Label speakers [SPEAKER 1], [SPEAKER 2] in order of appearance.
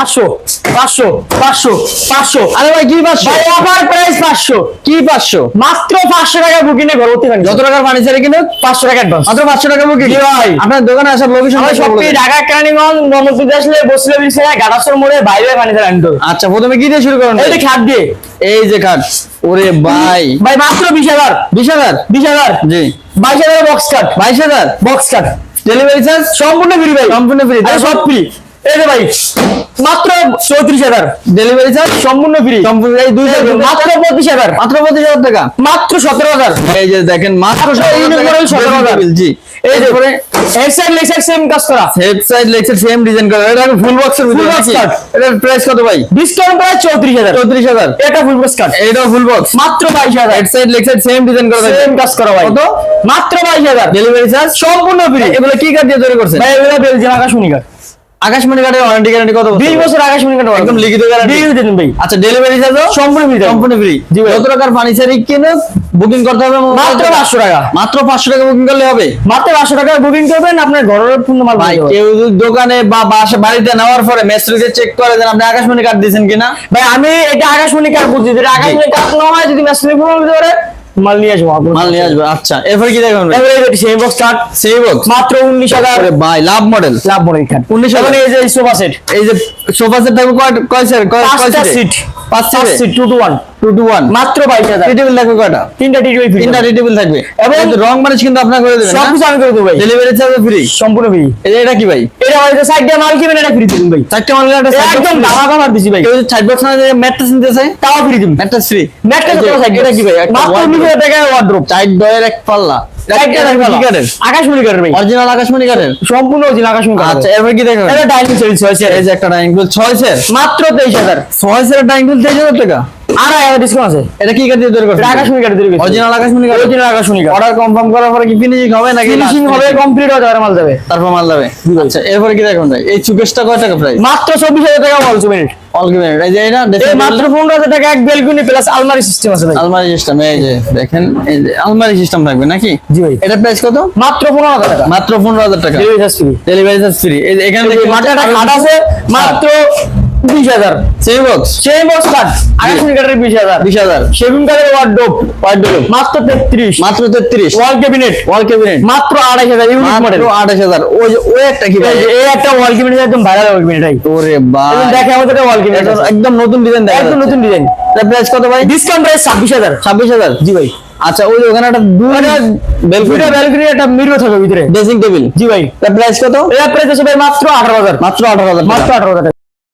[SPEAKER 1] পাঁচশো পাঁচশো পাঁচশো পাঁচশো।
[SPEAKER 2] আরে ভাই কি পাঁচশো?
[SPEAKER 1] অফার প্রাইস পাঁচশো।
[SPEAKER 2] কি পাঁচশো?
[SPEAKER 1] মাত্র পাঁচশো টাকা বুকিং এ ঘর অতি
[SPEAKER 2] যত টাকার ফার্নিচার কিনে
[SPEAKER 1] পাঁচশো টাকা অ্যাডভান্স
[SPEAKER 2] মাত্র পাঁচশো টাকা বুকিং
[SPEAKER 1] ভাই।
[SPEAKER 2] আপনার দোকানে আসার লোকেশন
[SPEAKER 1] ঢাকা কেরানীগঞ্জ আসলে বসলে গাড়াসর মোড়ে ফার্নিচার আনতে
[SPEAKER 2] আচ্ছা প্রথমে কি দিয়ে শুরু করেন
[SPEAKER 1] এই যে খাট দিয়ে।
[SPEAKER 2] এই যে কাঠ ওরে ভাই।
[SPEAKER 1] ভাই মাত্র বিশ হাজার।
[SPEAKER 2] বিশ হাজার?
[SPEAKER 1] বিশ হাজার।
[SPEAKER 2] জি।
[SPEAKER 1] বাইশ হাজার বক্স কাট
[SPEAKER 2] বাইশ হাজার?
[SPEAKER 1] বক্স কাট
[SPEAKER 2] ডেলিভারি চার্জ
[SPEAKER 1] সম্পূর্ণ ফ্রি ভাই।
[SPEAKER 2] সম্পূর্ণ ফ্রি
[SPEAKER 1] সব ফ্রি এই যে ভাই মাত্র চৌত্রিশ হাজার।
[SPEAKER 2] ডেলিভারি চার্জ
[SPEAKER 1] সম্পূর্ণ ফ্রি
[SPEAKER 2] সম্পূর্ণ দুই
[SPEAKER 1] মাত্র পঁচিশ হাজার।
[SPEAKER 2] মাত্র পঁচিশ হাজার টাকা।
[SPEAKER 1] মাত্র সতেরো হাজার।
[SPEAKER 2] এই যে দেখেন মাত্র
[SPEAKER 1] মাত্র এই নম্বরে সতেরো হাজার।
[SPEAKER 2] জি।
[SPEAKER 1] এই যে হেড সাইড লেগ সেম কাজ করা।
[SPEAKER 2] হেড সাইড সেম ডিজাইন করা। এটা ফুল বক্সের ভিতরে
[SPEAKER 1] Full box
[SPEAKER 2] এটার প্রাইস কত ভাই?
[SPEAKER 1] ডিসকাউন্ট প্রায় চৌত্রিশ হাজার।
[SPEAKER 2] চৌত্রিশ হাজার।
[SPEAKER 1] এটা ফুল বক্স কাট
[SPEAKER 2] এইটাও ফুল বক্স
[SPEAKER 1] মাত্র বাইশ হাজার।
[SPEAKER 2] সেম ডিজাইন করা
[SPEAKER 1] সেম কাজ করা ভাই।
[SPEAKER 2] কত?
[SPEAKER 1] মাত্র বাইশ হাজার।
[SPEAKER 2] ডেলিভারি চার্জ
[SPEAKER 1] সম্পূর্ণ ফ্রি
[SPEAKER 2] এগুলো কি কাঠ দিয়ে তৈরি
[SPEAKER 1] ভাই এগুলো বেলজিয়াম কাঠ
[SPEAKER 2] আকাশমণি কাঠের ওয়ারেন্টি গ্যারান্টি কত বছর?
[SPEAKER 1] বিশ বছর আকাশমণি কাঠ
[SPEAKER 2] একদম লিখিত guarantee?
[SPEAKER 1] দিয়ে দিন ভাই।
[SPEAKER 2] আচ্ছা ডেলিভারি চার্জও
[SPEAKER 1] সম্পূর্ণ ফ্রি
[SPEAKER 2] সম্পূর্ণ ফ্রি যত টাকার ফার্নিচারই কিনে বুকিং করতে হবে
[SPEAKER 1] মাত্র পাঁচশো টাকা।
[SPEAKER 2] মাত্র পাঁচশো টাকা বুকিং করলে হবে?
[SPEAKER 1] মাত্র টাকা বুকিং করবেন আপনার ঘরের পূর্ণ মাল
[SPEAKER 2] ভাই কেউ দোকানে বা বাসা বাড়িতে নেওয়ার পরে মেসরিতে চেক করে দেন আপনি আকাশমণি কাঠ দিয়েছেন কিনা?
[SPEAKER 1] ভাই আমি এটা আকাশমণি বুঝছি যেটা আকাশমণি কাঠ না হয় যদি ফোন মাল নিয়ে আসব
[SPEAKER 2] মাল নিয়ে আসবে আচ্ছা। এরপর কি দেখুন
[SPEAKER 1] এবারে এই বক্স কাঠ
[SPEAKER 2] সেম বক্স
[SPEAKER 1] মাত্র উনিশ টাকা
[SPEAKER 2] আরে ভাই লাভ মডেল
[SPEAKER 1] লাভ মডেল
[SPEAKER 2] 19,000
[SPEAKER 1] এখন এই যে সোফা সেট
[SPEAKER 2] এই যে সোফা সেট থাকবে কয় কয় স্যার কয় কয়
[SPEAKER 1] পাঁচটা সিট
[SPEAKER 2] পাঁচ seat
[SPEAKER 1] seat two two one
[SPEAKER 2] two two one
[SPEAKER 1] মাত্র বাইশ হাজার।
[SPEAKER 2] টি থাকবে কয়টা?
[SPEAKER 1] তিনটা টি টোয়েন্টি
[SPEAKER 2] তিনটা টি থাকবে। এবং
[SPEAKER 1] এবং-
[SPEAKER 2] রং মানিশ কিন্তু আপনার করে দেবেন
[SPEAKER 1] সব আমি করে দেবো ভাই।
[SPEAKER 2] ডেলিভারি চার্জ ফ্রি
[SPEAKER 1] সম্পূর্ণ ফ্রি
[SPEAKER 2] এটা কি ভাই?
[SPEAKER 1] এটা হয়তো সাইড মাল কিনবেন এটা ফ্রি দিন ভাই।
[SPEAKER 2] চারটে মাল একটা
[SPEAKER 1] একদম দামা কামার দিছি ভাই।
[SPEAKER 2] কেউ সাইড বক্স না ম্যাট্রেস নিতে চায়?
[SPEAKER 1] তাও ফ্রি দিন
[SPEAKER 2] ম্যাট্রেস ফ্রি
[SPEAKER 1] ম্যাটটা
[SPEAKER 2] এই
[SPEAKER 1] সাইড
[SPEAKER 2] এটা কি ভাই? একটা
[SPEAKER 1] মাত্র
[SPEAKER 2] wardrobe।
[SPEAKER 1] উনিশ হাজার টাকা
[SPEAKER 2] চার ডয়ের এক পাল্লা।
[SPEAKER 1] সাইডটা থাকবে
[SPEAKER 2] কি কাঠের?
[SPEAKER 1] আকাশমণি কাঠের ভাই।
[SPEAKER 2] অরিজিনাল আকাশমণি কাঠের।
[SPEAKER 1] সম্পূর্ণ অরিজিনাল আকাশমণি কাঠ
[SPEAKER 2] আচ্ছা কি
[SPEAKER 1] এটা ডাইনিং
[SPEAKER 2] এই যে একটা ডাইনিং টেবিল
[SPEAKER 1] মাত্র
[SPEAKER 2] ডাইনিং টেবিল টাকা।
[SPEAKER 1] আড়াই হাজার ডিসকাউন্ট আছে।
[SPEAKER 2] এটা কি কাঠ তৈরি করছেন?
[SPEAKER 1] আকাশমণি কাঠ তৈরি
[SPEAKER 2] অরিজিনাল আকাশমণি কাঠ
[SPEAKER 1] অরিজিনাল আকাশমণি কাঠ
[SPEAKER 2] অর্ডার কনফার্ম করার পরে কি ফিনিশিং হবে নাকি
[SPEAKER 1] ফিনিশিং হবে কমপ্লিট হয়ে যাবে মাল যাবে।
[SPEAKER 2] তারপর মাল যাবে। আচ্ছা এরপরে কি দেখবেন ভাই? এই চুকেশটা কয় টাকা প্রাইস
[SPEAKER 1] মাত্র চব্বিশ হাজার টাকা বলছো মিনিট
[SPEAKER 2] অল গিভেন এই যে এটা
[SPEAKER 1] এই মাত্র টাকা এক বেলকুনি প্লাস আলমারি সিস্টেম আছে ভাই।
[SPEAKER 2] আলমারি সিস্টেম এই যে দেখেন আলমারি সিস্টেম থাকবে নাকি?
[SPEAKER 1] জি ভাই।
[SPEAKER 2] এটা প্রাইস কত?
[SPEAKER 1] মাত্র পনেরো হাজার টাকা।
[SPEAKER 2] মাত্র পনেরো হাজার টাকা।
[SPEAKER 1] Delivery charge free
[SPEAKER 2] delivery charge free এখানে দেখতে
[SPEAKER 1] মাথাটা খাট আছে মাত্র বিশ হাজার।
[SPEAKER 2] সেই বক্স
[SPEAKER 1] সেই বক্স কাঠ আকাশমণি কাঠের বিশ হাজার।
[SPEAKER 2] বিশ হাজার।
[SPEAKER 1] সেগুন কাঠের ওয়ার্ডোপ
[SPEAKER 2] ওয়ার্ডরোব
[SPEAKER 1] মাত্র তেত্রিশ।
[SPEAKER 2] মাত্র তেত্রিশ।
[SPEAKER 1] ওয়াল ক্যাবিনেট
[SPEAKER 2] ওয়াল ক্যাবিনেট
[SPEAKER 1] মাত্র হাজার মডেল
[SPEAKER 2] হাজার। ওই ওই একটা কি
[SPEAKER 1] এই একটা ওয়াল ক্যাবিনেট একদম ভাইরাল ওয়াল ক্যাবিনেট ভাই।
[SPEAKER 2] ওরে ভাই।
[SPEAKER 1] দেখে আমাদের ওয়াল ক্যাবিনেট
[SPEAKER 2] একদম নতুন ডিজাইন দেখা
[SPEAKER 1] একদম নতুন ডিজাইন
[SPEAKER 2] প্রাইস কত ভাই?
[SPEAKER 1] ডিসকাউন্ট প্রাইস ছাব্বিশ হাজার।
[SPEAKER 2] ছাব্বিশ হাজার?
[SPEAKER 1] জি ভাই।
[SPEAKER 2] আচ্ছা ওই ওখানে একটা
[SPEAKER 1] একটা মিরর থাকবে ভিতরে।
[SPEAKER 2] ড্রেসিং টেবিল
[SPEAKER 1] জি ভাই।
[SPEAKER 2] প্রাইস কত?
[SPEAKER 1] এর প্রাইস আছে ভাই মাত্র আঠারো হাজার।
[SPEAKER 2] মাত্র